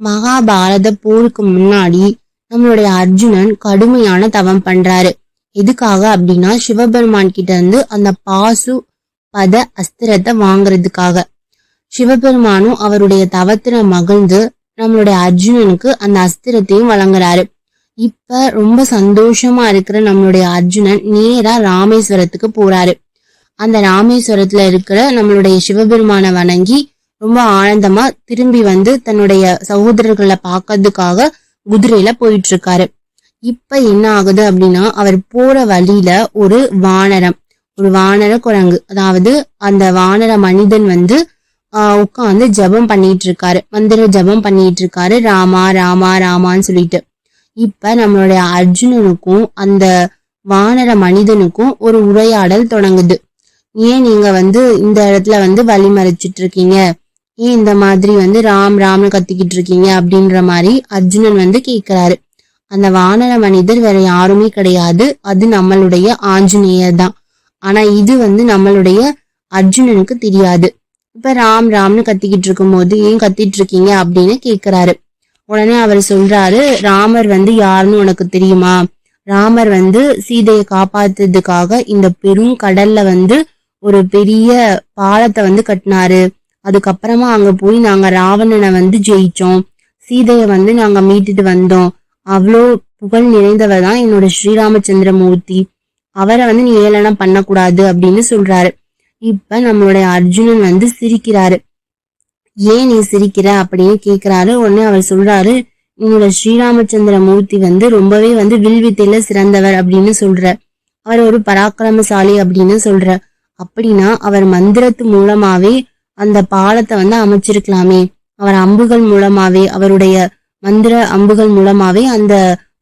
மகாபாரத போருக்கு முன்னாடி நம்மளுடைய அர்ஜுனன் கடுமையான தவம் பண்றாரு. எதுக்காக அப்படின்னா சிவபெருமான் கிட்ட இருந்து அந்த பாசு பத அஸ்திரத்தை வாங்குறதுக்காக. சிவபெருமானும் அவருடைய தவத்தின மகிழ்ந்து நம்மளுடைய அர்ஜுனனுக்கு அந்த அஸ்திரத்தையும் வழங்குறாரு. இப்ப ரொம்ப சந்தோஷமா இருக்கிற நம்மளுடைய அர்ஜுனன் நேரா ராமேஸ்வரத்துக்கு போறாரு. அந்த ராமேஸ்வரத்துல இருக்கிற நம்மளுடைய சிவபெருமானை வணங்கி ரொம்ப ஆனந்தமா திரும்பி வந்து தன்னுடைய சகோதரர்களை பார்க்கறதுக்காக குதிரையில போயிட்டு இருக்காரு இப்ப என்ன ஆகுது அப்படின்னா அவர் போற வழியில ஒரு வானரம் ஒரு வானர குரங்கு. அதாவது அந்த வானர மனிதன் வந்து ஆஹ் உட்காந்து ஜெபம் பண்ணிட்டு இருக்காரு மந்திர ஜெபம் பண்ணிட்டு இருக்காரு ராமா ராமா ராமான்னு சொல்லிட்டு. இப்ப நம்மளுடைய அர்ஜுனனுக்கும் அந்த வானர மனிதனுக்கும் ஒரு உரையாடல் தொடங்குது. ஏன் நீங்க வந்து இந்த இடத்துல வந்து வழிமறைச்சிட்டு இருக்கீங்க ஏன் இந்த மாதிரி வந்து ராம் ராம்னு கத்திக்கிட்டு இருக்கீங்க அப்படின்ற மாதிரி அர்ஜுனன் வந்து கேட்கிறாரு அந்த வானர மனிதர் வேற யாருமே கிடையாது. அது நம்மளுடைய ஆஞ்சநேயர் தான். ஆனா இது வந்து நம்மளுடைய அர்ஜுனனுக்கு தெரியாது. இப்ப ராம் ராம்னு கத்திக்கிட்டு இருக்கும்போது ஏன் கத்திட்டு இருக்கீங்க அப்படின்னு கேக்குறாரு. உடனே அவர் சொல்றாரு ராமர் வந்து யாருன்னு உனக்கு தெரியுமா? ராமர் வந்து சீதையை காப்பாத்துறதுக்காக இந்த பெரும் கடல்ல வந்து ஒரு பெரிய பாலத்தை வந்து கட்டினாரு. அதுக்கப்புறமா அங்க போய் நாங்க ராவணனை வந்து ஜெயிச்சோம். சீதைய வந்து நாங்க மீட்டுட்டு வந்தோம். அவ்வளோ புகழ் நிறைந்தவர் தான் என்னோட ஸ்ரீராமச்சந்திரமூர்த்தி அவரை வந்து நீ ஏளனம் பண்ணக்கூடாது அப்படின்னு சொல்றாரு. இப்ப நம்மளுடைய அர்ஜுனன் வந்து சிரிக்கிறாரு. ஏன் நீ சிரிக்கிற? அப்படின்னு கேக்குறாரு. உடனே அவர் சொல்றாரு என்னோட ஸ்ரீராமச்சந்திர மூர்த்தி வந்து ரொம்பவே வந்து வில்வித்தையில சிறந்தவர் அப்படின்னு சொல்ற. அவர் ஒரு பராக்கிரமசாலி அப்படின்னு சொல்ற. அப்படின்னா அவர் மந்திரத்து மூலமாவே அந்த பாலத்தை வந்து அமைச்சிருக்கலாமே. அவர் அம்புகள் மூலமாவே அவருடைய மந்திர அம்புகள் மூலமாவே அந்த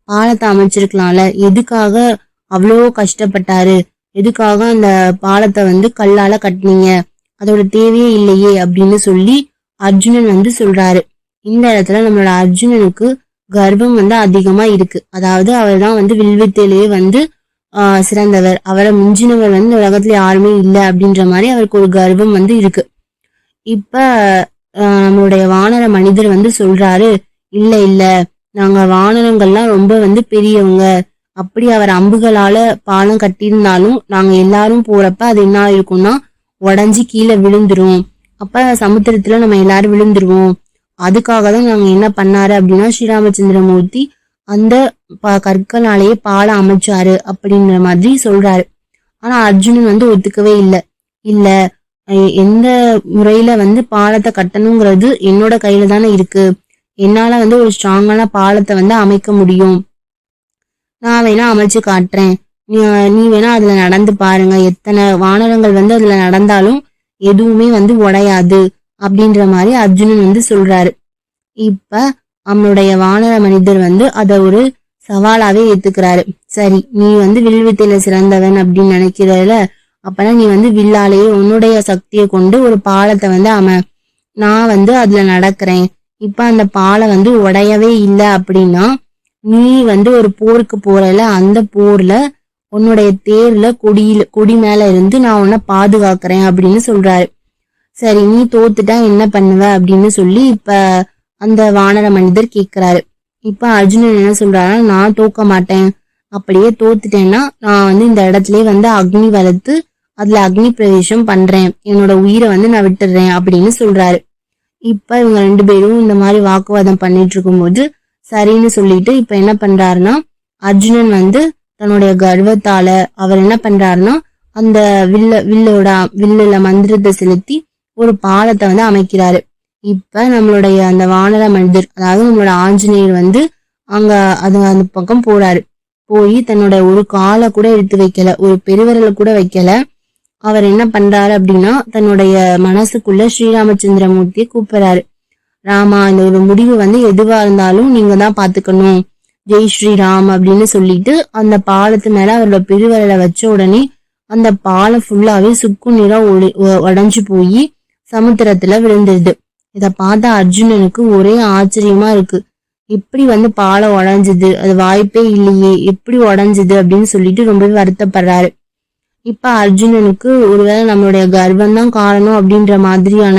பாலத்தை அமைச்சிருக்கலாம்ல. எதுக்காக அவ்வளோ கஷ்டப்பட்டாரு? எதுக்காக அந்த பாலத்தை வந்து கல்லால கட்டினீங்க? அதோட தேவையே இல்லையே அப்படின்னு சொல்லி அர்ஜுனன் வந்து சொல்றாரு. இந்த இடத்துல நம்மளோட அர்ஜுனனுக்கு கர்வம் வந்து அதிகமா இருக்கு. அதாவது அவர் தான் வந்து வில்வித்தையிலேயே வந்து சிறந்தவர். அவரை மிஞ்சினவர் வந்து உலகத்துல யாருமே இல்லை அப்படின்ற மாதிரி அவருக்கு ஒரு கர்வம் வந்து இருக்கு. இப்ப நம்மளுடைய வானர மனிதர் வந்து சொல்றாரு இல்ல இல்ல நாங்க வானரங்கள்லாம் ரொம்ப வந்து பெரியவங்க. அப்படி அவர் அம்புகளால பாலம் கட்டியிருந்தாலும் நாங்க எல்லாரும் போறப்ப அது என்ன இருக்கும்னா உடஞ்சி கீழே விழுந்துரும். அப்ப சமுத்திரத்துல நம்ம எல்லாரும் விழுந்துருவோம். அதுக்காக தான் நாங்க என்ன பண்ணாரு அப்படின்னா ஸ்ரீராமச்சந்திரமூர்த்தி அந்த ப- கற்களாலேயே பாலம் அமைச்சாரு அப்படின்ற மாதிரி சொல்றாரு. ஆனா அர்ஜுனன் வந்து ஒத்துக்கவே இல்லை. இல்ல எந்த முறையில வந்து பாலத்தை கட்டணுங்கிறது என்னோட கையில தானே இருக்கு. என்னால வந்து ஒரு ஸ்ட்ராங்கான பாலத்தை வந்து அமைக்க முடியும். நான் வேணா அமைச்சு காட்டுறேன். நீ வேணா அதுல நடந்து பாருங்க. எத்தனை வானரங்கள் வந்து அதுல நடந்தாலும் எதுவுமே வந்து உடையாது அப்படின்ற மாதிரி அர்ஜுனன் வந்து சொல்றாரு. இப்ப அவனுடைய வானர மனிதர் வந்து அத ஒரு சவாலாவே ஏத்துக்கிறாரு. சரி நீ வந்து வில்வித்தையில சிறந்தவன் அப்படின்னு நினைக்கிறதுல அப்பதான் நீ வந்து வில்லாலேயே உன்னுடைய சக்தியை கொண்டு ஒரு பாலத்தை வந்து அம நான் வந்து அதுல நடக்கிறேன். இப்ப அந்த பாலம் வந்து உடையவே இல்லை அப்படின்னா நீ வந்து ஒரு போருக்கு போறல அந்த போர்ல உன்னுடைய தேர்ல கொடியில கொடி மேல இருந்து நான் உன்னை பாதுகாக்கிறேன் அப்படின்னு சொல்றாரு. சரி நீ தோத்துட்டா என்ன பண்ணுவ அப்படின்னு சொல்லி இப்ப அந்த வானர மனிதர் கேக்குறாரு. இப்ப அர்ஜுனன் என்ன சொல்றாருன்னா நான் தோக்க மாட்டேன். அப்படியே தோத்துட்டேன்னா நான் வந்து இந்த இடத்துல வந்து அக்னி வளர்த்து அதுல அக்னி பிரவேசம் பண்றேன். என்னோட உயிரை வந்து நான் விட்டுடுறேன் அப்படின்னு சொல்றாரு. இப்ப இவங்க ரெண்டு பேரும் இந்த மாதிரி வாக்குவாதம் பண்ணிட்டு இருக்கும்போது சரின்னு சொல்லிட்டு இப்ப என்ன பண்றாருன்னா அர்ஜுனன் வந்து தன்னுடைய கர்வத்தால அவர் என்ன பண்றாருன்னா அந்த வில்ல வில்லோட வில்லுல மந்திரத்தை செலுத்தி ஒரு பாலத்தை வந்து அமைக்கிறாரு. இப்ப நம்மளுடைய அந்த வானர மனிதர் அதாவது நம்மளோட ஆஞ்சநேயர் வந்து அங்க அது அந்த பக்கம் போறாரு. போய் தன்னோட ஒரு காலை கூட எடுத்து வைக்கல ஒரு பெருவிரலை கூட வைக்கல. அவர் என்ன பண்றாரு அப்படின்னா தன்னுடைய மனசுக்குள்ள ஸ்ரீராமச்சந்திரமூர்த்தியை கூப்பிடுறாரு. ராமா இந்த ஒரு முடிவு வந்து எதுவா இருந்தாலும் நீங்க தான் பாத்துக்கணும் ஜெய் ஸ்ரீராம் அப்படின்னு சொல்லிட்டு அந்த பாலத்து மேல அவரோட பெருவிரலை வச்ச உடனே அந்த பாலம் ஃபுல்லாவே சுக்கு நிறம் ஒளி ஒ- உடைஞ்சு போய் சமுத்திரத்துல விழுந்துருது. இத பார்த்த அர்ஜுனனுக்கு ஒரே ஆச்சரியமா இருக்கு. எப்படி வந்து பாலம் உடஞ்சுது அது வாய்ப்பே இல்லையே எப்படி உடஞ்சுது அப்படின்னு சொல்லிட்டு ரொம்பவே வருத்தப்படுறாரு. இப்ப அர்ஜுனனுக்கு ஒருவேளை நம்மளுடைய கர்வம் தான் காரணம் அப்படின்ற மாதிரியான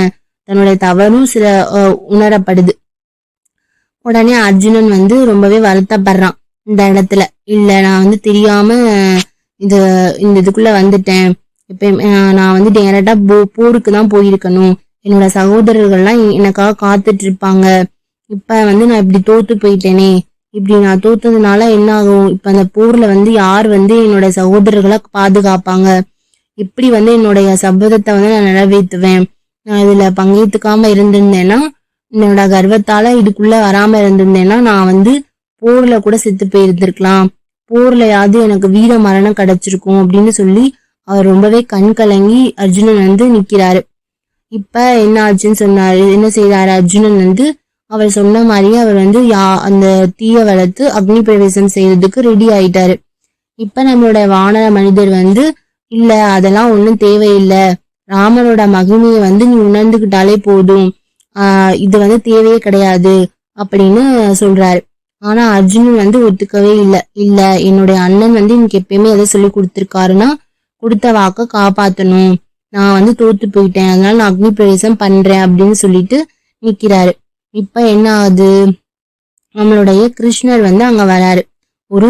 தன்னுடைய தவறும் சில உணரப்படுது. உடனே அர்ஜுனன் வந்து ரொம்பவே வருத்தப்படுறான் இந்த இடத்துல. இல்ல நான் வந்து தெரியாம இது இந்த இதுக்குள்ள வந்துட்டேன். இப்ப நான் வந்து டேரக்டா போருக்கு தான் போயிருக்கணும். என்னோட சகோதரர்கள்லாம் எனக்காக காத்துட்டு இருப்பாங்க. இப்ப வந்து நான் இப்படி தோத்து போயிட்டேனே. இப்படி நான் தோத்ததுனால என்ன ஆகும் இப்ப அந்த போர்ல வந்து யார் வந்து என்னோட சகோதரர்களை பாதுகாப்பாங்க? இப்படி வந்து என்னுடைய சபதத்தை வந்து நான் நிறைவேற்றுவேன். நான் இதுல பங்கேற்றுக்காம இருந்திருந்தேன்னா என்னோட கர்வத்தால இதுக்குள்ள வராம இருந்திருந்தேன்னா நான் வந்து போர்ல கூட செத்து போயிருந்திருக்கலாம். போர்லயாவது எனக்கு வீர மரணம் கிடைச்சிருக்கும் அப்படின்னு சொல்லி அவர் ரொம்பவே கண் கலங்கி அர்ஜுனன் வந்து நிக்கிறாரு. இப்ப என்ன ஆச்சுன்னு சொன்னாரு? என்ன செய்தாரு? அர்ஜுனன் வந்து அவர் சொன்ன மாதிரியே அவர் வந்து யா அந்த தீய வளர்த்து அக்னி பிரவேசம் செய்யறதுக்கு ரெடி ஆயிட்டாரு. இப்ப நம்மளோட வானர மனிதர் வந்து இல்ல அதெல்லாம் ஒண்ணும் தேவையில்லை. ராமனோட மகிமையை வந்து நீ உணர்ந்துகிட்டாலே போதும். ஆஹ் இது வந்து தேவையே கிடையாது. அப்படின்னு சொல்றாரு. ஆனா அர்ஜுனன் வந்து ஒத்துக்கவே இல்லை. இல்ல என்னுடைய அண்ணன் வந்து எனக்கு எப்பயுமே எதை சொல்லி கொடுத்துருக்காருன்னா கொடுத்த வாக்க காப்பாத்தணும். நான் வந்து தோத்து போயிட்டேன். அதனால நான் அக்னி பிரவேசம் பண்றேன் அப்படின்னு சொல்லிட்டு நிக்கிறாரு. இப்ப என்ன ஆகுது? நம்மளுடைய கிருஷ்ணர் வந்து அங்க வராரு. ஒரு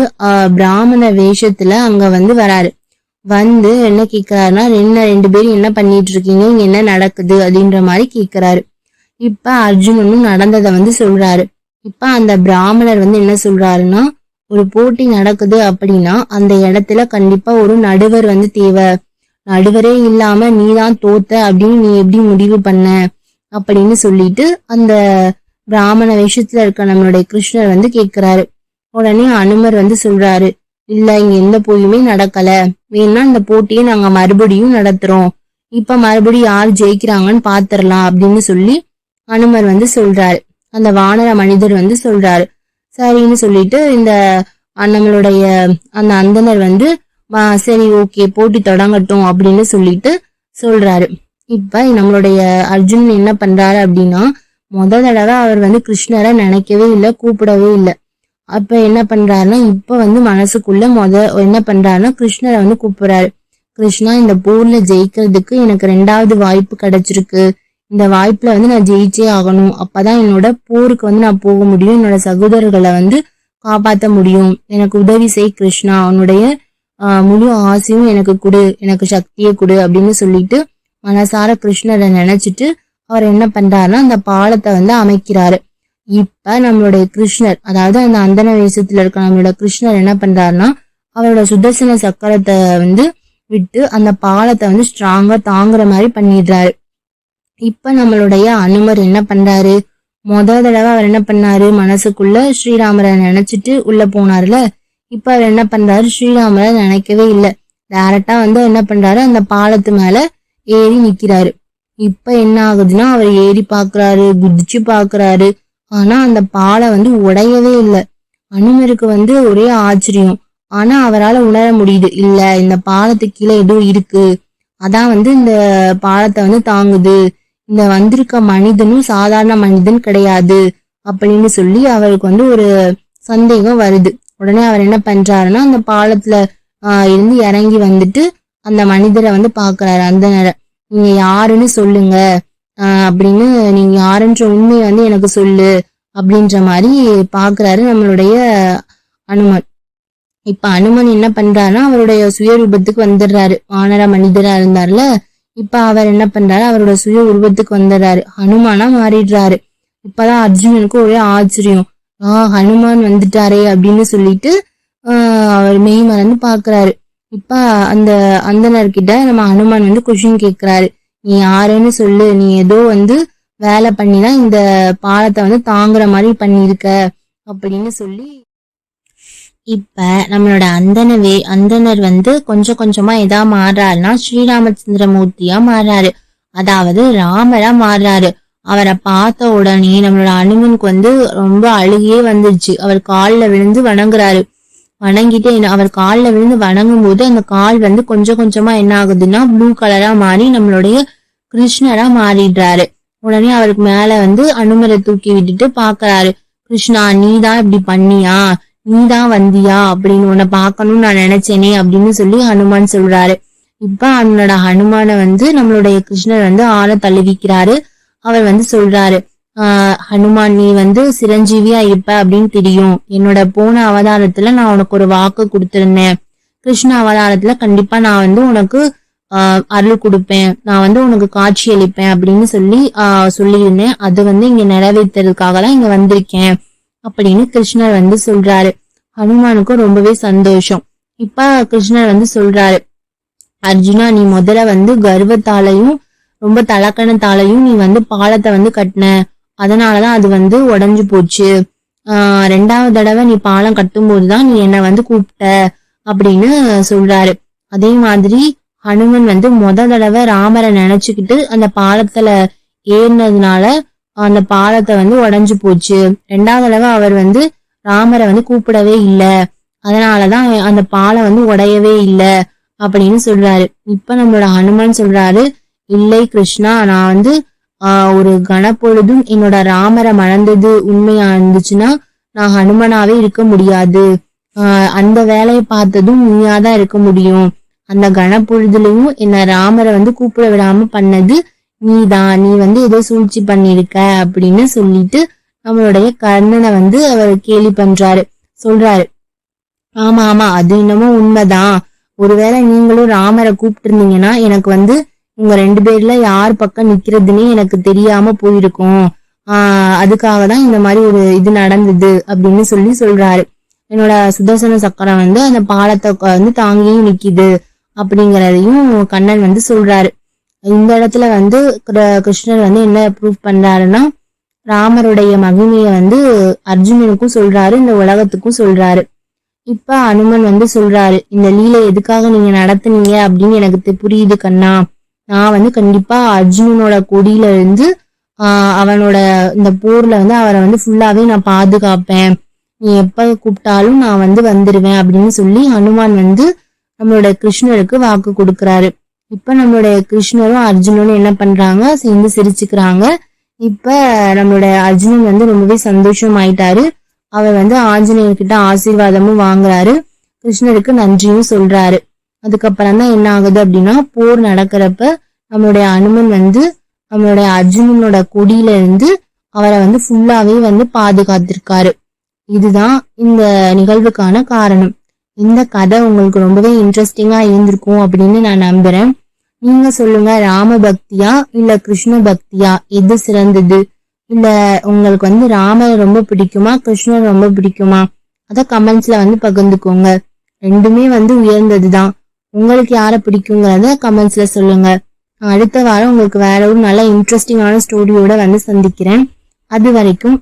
பிராமண வேஷத்துல அங்க வந்து வராரு. வந்து என்ன கேக்குறாருன்னா என்ன ரெண்டு பேரும் என்ன பண்ணிட்டு இருக்கீங்க இங்க என்ன நடக்குது? அப்படின்ற மாதிரி கேக்குறாரு. இப்ப அர்ஜுனனும் நடந்ததை வந்து சொல்றாரு. இப்ப அந்த பிராமணர் வந்து என்ன சொல்றாருன்னா ஒரு போட்டி நடக்குது அப்படின்னா அந்த இடத்துல கண்டிப்பா ஒரு நடுவர் வந்து தேவை. நடுவரே இல்லாம நீ தான் தோத்த அப்படின்னு நீ எப்படி முடிவு பண்ண? அப்படின்னு சொல்லிட்டு அந்த பிராமண வேஷத்துல இருக்க நம்மளுடைய கிருஷ்ணர் வந்து கேக்குறாரு. உடனே அனுமர் வந்து சொல்றாரு இல்ல இங்க எந்த போயுமே நடக்கல. வேணா இந்த போட்டியை நாங்க மறுபடியும் நடத்துறோம். இப்ப மறுபடியும் யார் ஜெயிக்கிறாங்கன்னு பாத்திரலாம் அப்படின்னு சொல்லி அனுமர் வந்து சொல்றாரு. அந்த வானர மனிதர் வந்து சொல்றாரு சரின்னு சொல்லிட்டு இந்த நம்மளுடைய அந்த அந்தனர் வந்து சரி ஓகே போட்டி தொடங்கட்டும் அப்படின்னு சொல்லிட்டு சொல்றாரு. இப்ப நம்மளுடைய அர்ஜுன் என்ன பண்றாரு அப்படின்னா முத தடவை அவர் வந்து கிருஷ்ணரை நினைக்கவே இல்லை கூப்பிடவே இல்லை. அப்ப என்ன பண்றாருன்னா இப்ப வந்து மனசுக்குள்ள முத என்ன பண்றாருன்னா கிருஷ்ணரை வந்து கூப்பிடுறாரு. கிருஷ்ணா இந்த போர்ல ஜெயிக்கிறதுக்கு எனக்கு ரெண்டாவது வாய்ப்பு கிடைச்சிருக்கு. இந்த வாய்ப்புல வந்து நான் ஜெயிச்சே ஆகணும். அப்பதான் என்னோட போருக்கு வந்து நான் போக முடியும். என்னோட சகோதரர்களை வந்து காப்பாத்த முடியும். எனக்கு உதவி செய் கிருஷ்ணா. அவனுடைய ஆஹ், முழு ஆசையும் எனக்கு கொடு. எனக்கு சக்தியை கொடு அப்படின்னு சொல்லிட்டு மனசார கிருஷ்ணரை நினைச்சிட்டு அவர் என்ன பண்றாருன்னா அந்த பாலத்தை வந்து அமைக்கிறாரு. இப்ப நம்மளுடைய கிருஷ்ணர் அதாவது அந்த அந்தன வேசத்துல இருக்க நம்மளோட கிருஷ்ணர் என்ன பண்றாருன்னா அவரோட சுதர்சன சக்கரத்தை வந்து விட்டு அந்த பாலத்தை வந்து ஸ்ட்ராங்கா தாங்குற மாதிரி பண்ணிடுறாரு. இப்ப நம்மளுடைய அனுமர் என்ன பண்றாரு? முத தடவை அவர் என்ன பண்ணாரு? மனசுக்குள்ள ஸ்ரீராமரை நினைச்சிட்டு உள்ள போனார்ல இப்ப அவர் என்ன பண்றாரு? ஸ்ரீராமரை நினைக்கவே இல்லை. டைரக்டா வந்து என்ன பண்றாரு? அந்த பாலத்து மேல ஏறி நிக்கிறாரு. இப்ப என்ன ஆகுதுன்னா அவர் ஏறி பாக்குறாரு குதிச்சு பாக்குறாரு ஆனா அந்த பாலம் வந்து உடையவே இல்லை. அனுமருக்கு வந்து ஒரே ஆச்சரியம். ஆனா அவரால் உணர முடியுது. இல்ல இந்த பாலத்துக்கு கீழே ஏதோ இருக்கு. அதான் வந்து இந்த பாலத்தை வந்து தாங்குது. இந்த வந்திருக்க மனிதனும் சாதாரண மனிதன் கிடையாது அப்படின்னு சொல்லி அவருக்கு வந்து ஒரு சந்தேகம் வருது. உடனே அவர் என்ன பண்றாருன்னா அந்த பாலத்துல இருந்து இறங்கி வந்துட்டு அந்த மனிதரை வந்து பாக்குறாரு அந்த நேரம் நீங்க யாருன்னு சொல்லுங்க. ஆஹ் அப்படின்னு நீங்க யாருன்ற உண்மையை வந்து எனக்கு சொல்லு அப்படின்ற மாதிரி பாக்குறாரு நம்மளுடைய அனுமன். இப்ப அனுமன் என்ன பண்றாருன்னா அவருடைய சுயரூபத்துக்கு வந்துடுறாரு. வானர மனிதரா இருந்தார்ல இப்ப அவர் என்ன பண்றாரு? அவரோட சுய உருவத்துக்கு வந்துடுறாரு. ஹனுமானா மாறிடுறாரு. இப்பதான் அர்ஜுனனுக்கு ஒரே ஆச்சரியம். ஆஹ் ஹனுமான் வந்துட்டாரே அப்படின்னு சொல்லிட்டு ஆஹ் அவர் மெய் மறந்து பாக்குறாரு இப்ப அந்த அந்தனர்கிட்ட நம்ம ஹனுமான் வந்து கொஷின் கேக்குறாரு. நீ யாருன்னு சொல்லு. நீ ஏதோ வந்து வேலை பண்ணி தான் இந்த பாலத்தை வந்து தாங்குற மாதிரி பண்ணியிருக்க அப்படின்னு சொல்லி இப்ப நம்மளோட அந்தனவே அந்தனர் வந்து கொஞ்சம் கொஞ்சமா எதா ஸ்ரீராமச்சந்திர ஸ்ரீராமச்சந்திரமூர்த்தியா மாறுறாரு. அதாவது ராமரா மாறுறாரு. அவரை பார்த்த உடனே நம்மளோட அனுமனுக்கு வந்து ரொம்ப அழுகியே வந்துருச்சு. அவர் காலில் விழுந்து வணங்குறாரு. வணங்கிட்டு என்ன- அவர் காலில் விழுந்து வணங்கும் போது அந்த கால் வந்து கொஞ்சம் கொஞ்சமா என்ன ஆகுதுன்னா ப்ளூ கலரா மாறி நம்மளுடைய கிருஷ்ணரா மாறிடுறாரு. உடனே அவருக்கு மேல வந்து அனுமரை தூக்கி விட்டுட்டு பாக்குறாரு. கிருஷ்ணா நீ தான் இப்படி பண்ணியா? நீ தான் வந்தியா? அப்படின்னு உன்னை பார்க்கணும்னு நான் நினைச்சேனே அப்படின்னு சொல்லி ஹனுமான் சொல்றாரு. இப்ப அவனோட ஹனுமான வந்து நம்மளுடைய கிருஷ்ணர் வந்து ஆள தழுவிக்கிறாரு. அவர் வந்து சொல்றாரு ஹனுமான் நீ வந்து சிரஞ்சீவியா இருப்ப அப்படின்னு தெரியும். என்னோட போன அவதாரத்துல நான் உனக்கு ஒரு வாக்கு கொடுத்திருந்தேன். கிருஷ்ண அவதாரத்துல கண்டிப்பா நான் வந்து உனக்கு ஆஹ் அருள் கொடுப்பேன். நான் வந்து உனக்கு காட்சி அளிப்பேன் அப்படின்னு சொல்லி ஆஹ் சொல்லியிருந்தேன். அது வந்து இங்க நிறைவேற்றுறதுக்காக தான் இங்க வந்திருக்கேன் அப்படின்னு கிருஷ்ணர் வந்து சொல்றாரு. ஹனுமானுக்கும் ரொம்பவே சந்தோஷம். இப்ப கிருஷ்ணர் வந்து சொல்றாரு அர்ஜுனா நீ முதல்ல வந்து கர்வத்தாலையும் ரொம்ப தலக்கணத்தாலையும் நீ வந்து பாலத்தை வந்து கட்டின. அதனாலதான் அது வந்து உடஞ்சு போச்சு. ஆஹ் ரெண்டாவது தடவை நீ பாலம் கட்டும்போது தான் நீ என்னை வந்து கூப்பிட்ட அப்படின்னு சொல்றாரு. அதே மாதிரி ஹனுமன் வந்து முத தடவை ராமரை நினைச்சுக்கிட்டு அந்த பாலத்துல ஏறினதுனால அந்த பாலத்தை வந்து உடஞ்சு போச்சு. ரெண்டாவது தடவை அவர் வந்து ராமரை வந்து கூப்பிடவே இல்லை. அதனாலதான் அந்த பாலம் வந்து உடையவே இல்லை அப்படின்னு சொல்றாரு. இப்ப நம்மளோட ஹனுமான் சொல்றாரு இல்லை கிருஷ்ணா நான் வந்து ஆஹ் ஒரு கணப்பொழுதும் என்னோட ராமரை மணந்தது உண்மையா இருந்துச்சுன்னா நான் ஹனுமனாவே இருக்க முடியாது. ஆஹ் அந்த வேலையை பார்த்ததும் நீயாதான் இருக்க முடியும். அந்த கணப்பொழுதுலயும் என்ன ராமரை வந்து கூப்பிட விடாம பண்ணது நீதான். நீ வந்து ஏதோ சூழ்ச்சி பண்ணிருக்க அப்படின்னு சொல்லிட்டு நம்மளுடைய கர்ணனை வந்து அவர் கேலி பண்றாரு. சொல்றாரு. ஆமா ஆமா அது என்னமோ உண்மைதான். ஒருவேளை நீங்களும் ராமரை கூப்பிட்டு இருந்தீங்கன்னா எனக்கு வந்து உங்க ரெண்டு பேர்ல யார் பக்கம் நிக்கிறதுன்னே எனக்கு தெரியாம போயிருக்கும். ஆஹ் அதுக்காக தான் இந்த மாதிரி ஒரு இது நடந்தது அப்படின்னு சொல்லி சொல்றாரு. என்னோட சுதர்சன சக்கரம் வந்து அந்த பாலத்தை வந்து தாங்கியும் நிக்குது அப்படிங்கறதையும் கண்ணன் வந்து சொல்றாரு. இந்த இடத்துல வந்து கிருஷ்ணர் வந்து என்ன ப்ரூவ் பண்றாருன்னா ராமருடைய மகிமையை வந்து அர்ஜுனனுக்கும் சொல்றாரு இந்த உலகத்துக்கும் சொல்றாரு. இப்ப அனுமன் வந்து சொல்றாரு இந்த லீலை எதுக்காக நீங்க நடத்துனீங்க அப்படின்னு எனக்கு புரியுது கண்ணா. நான் வந்து கண்டிப்பா அர்ஜுனனோட கொடியில இருந்து ஆஹ் அவனோட இந்த போர்ல வந்து அவரை வந்து ஃபுல்லாவே நான் பாதுகாப்பேன். நீ எப்ப கூப்பிட்டாலும் நான் வந்து வந்துருவேன் அப்படின்னு சொல்லி ஹனுமான் வந்து நம்மளோட கிருஷ்ணருக்கு வாக்கு கொடுக்கறாரு. இப்ப நம்மளுடைய கிருஷ்ணரும் அர்ஜுனனும் என்ன பண்றாங்க? சேர்ந்து சிரிச்சுக்கிறாங்க. இப்ப நம்மளோட அர்ஜுனன் வந்து ரொம்பவே சந்தோஷம் ஆயிட்டாரு அவர் வந்து ஆஞ்சநேயர்கிட்ட ஆசீர்வாதமும் வாங்குறாரு. கிருஷ்ணருக்கு நன்றியும் சொல்றாரு. அதுக்கப்புறம் தான் என்ன ஆகுது அப்படின்னா போர் நடக்கிறப்ப நம்மளுடைய அனுமன் வந்து நம்மளுடைய அர்ஜுனனோட கொடியில இருந்து அவரை வந்து ஃபுல்லாவே வந்து பாதுகாத்திருக்காரு. இதுதான் இந்த நிகழ்வுக்கான காரணம். இந்த கதை உங்களுக்கு ரொம்பவே இன்ட்ரெஸ்டிங்கா இருந்திருக்கும் அப்படின்னு நான் நம்புறேன். நீங்க சொல்லுங்க ராம பக்தியா இல்ல கிருஷ்ண பக்தியா? எது சிறந்தது? இல்ல உங்களுக்கு வந்து ராமர் ரொம்ப பிடிக்குமா கிருஷ்ணர் ரொம்ப பிடிக்குமா? அத கமெண்ட்ஸ்ல வந்து பகிர்ந்துக்கோங்க. ரெண்டுமே வந்து உயர்ந்தது தான் உங்களுக்கு யாரை பிடிக்குங்கிறத கமெண்ட்ஸ்ல சொல்லுங்க. அடுத்த வாரம் உங்களுக்கு வேற ஒரு நல்ல இன்ட்ரெஸ்டிங்கான ஸ்டோரியோட வந்து சந்திக்கிறேன். அது வரைக்கும்